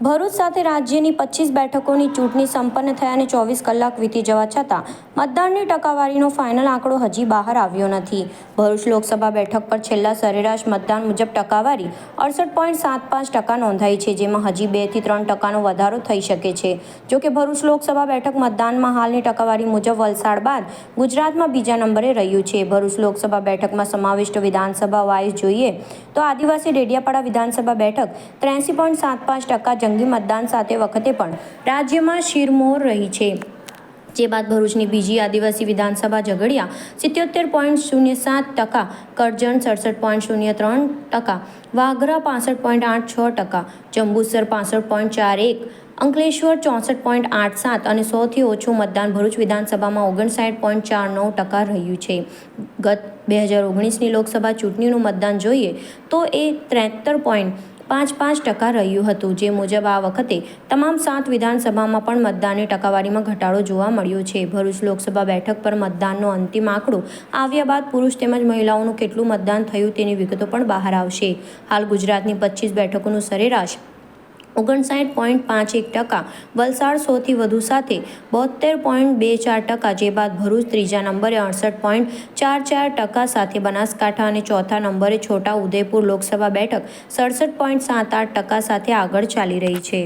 ભરૂચ સાથે રાજ્યની પચીસ બેઠકોની ચૂંટણી સંપન્ન થયાને ચોવીસ કલાક વીતી જવા છતાં મતદાનની ટકાવારીનો ફાઇનલ આંકડો હજી બહાર આવ્યો નથી. ભરૂચ લોકસભા બેઠક પર છેલ્લા સરેરાશ મતદાન મુજબ ટકાવારી અડસઠ પોઈન્ટ સાત પાંચ ટકા નોંધાઈ છે, જેમાં હજી બેથી ત્રણ ટકાનો વધારો થઈ શકે છે. જો કે ભરૂચ લોકસભા બેઠક મતદાનમાં હાલની ટકાવારી મુજબ વલસાડ બાદ ગુજરાતમાં બીજા નંબરે રહ્યું છે. ભરૂચ લોકસભા બેઠકમાં સમાવિષ્ટ વિધાનસભા વાઇઝ જોઈએ તો આદિવાસી ડેડિયાપાડા વિધાનસભા બેઠક ત્રેસી પોઈન્ટ સાત પાંચ ટકા જંગી મતદાન સાથે વખતે પણ રાજ્યમાં શિરમોર રહી છે. જે બાદ ભરૂચની બીજી આદિવાસી વિધાનસભા ઝઘડિયા સિત્યોતેર પોઈન્ટ શૂન્ય સાત ટકા, કરજણ સડસઠ પોઈન્ટ શૂન્ય ત્રણ ટકા, વાગરા પાસઠ પોઈન્ટ આઠ છ ટકા, જંબુસર પાસઠ પોઈન્ટ ચાર એક અંકલેશ્વર ચોસઠ પોઈન્ટ આઠ સાત અને સૌથી ઓછું મતદાન ભરૂચ વિધાનસભામાં ઓગણસાઠ પોઈન્ટ ચાર નવ ટકા રહ્યું છે. ગત બે હજાર ઓગણીસની લોકસભા ચૂંટણીનું મતદાન જોઈએ તો એ ત્રેહત્તર પોઈન્ટ પાંચ પાંચ ટકા રહ્યું હતું, જે મુજબ આ વખતે તમામ સાત વિધાનસભામાં પણ મતદાનની ટકાવારીમાં ઘટાડો જોવા મળ્યો છે. ભરૂચ લોકસભા બેઠક પર મતદાનનો અંતિમ આંકડો આવ્યા બાદ પુરુષ તેમજ મહિલાઓનું કેટલું મતદાન થયું તેની વિગતો પણ બહાર આવશે. હાલ ગુજરાતની પચીસ બેઠકોનું સરેરાશ ઓગણસાઠ પોઈન્ટ પાંચ એક ટકા, વલસાડ સૌથી વધુ સાથે બોતેર પોઈન્ટ બે ચાર ટકા જે બાદ ભરૂચ ત્રીજા નંબરે અડસઠ પોઈન્ટ ચાર ચાર ટકા સાથે બનાસકાંઠા અને ચોથા નંબરે છોટા ઉદેપુર લોકસભા બેઠક સડસઠ પોઈન્ટ સાત આઠ ટકા સાથે આગળ ચાલી રહી છે.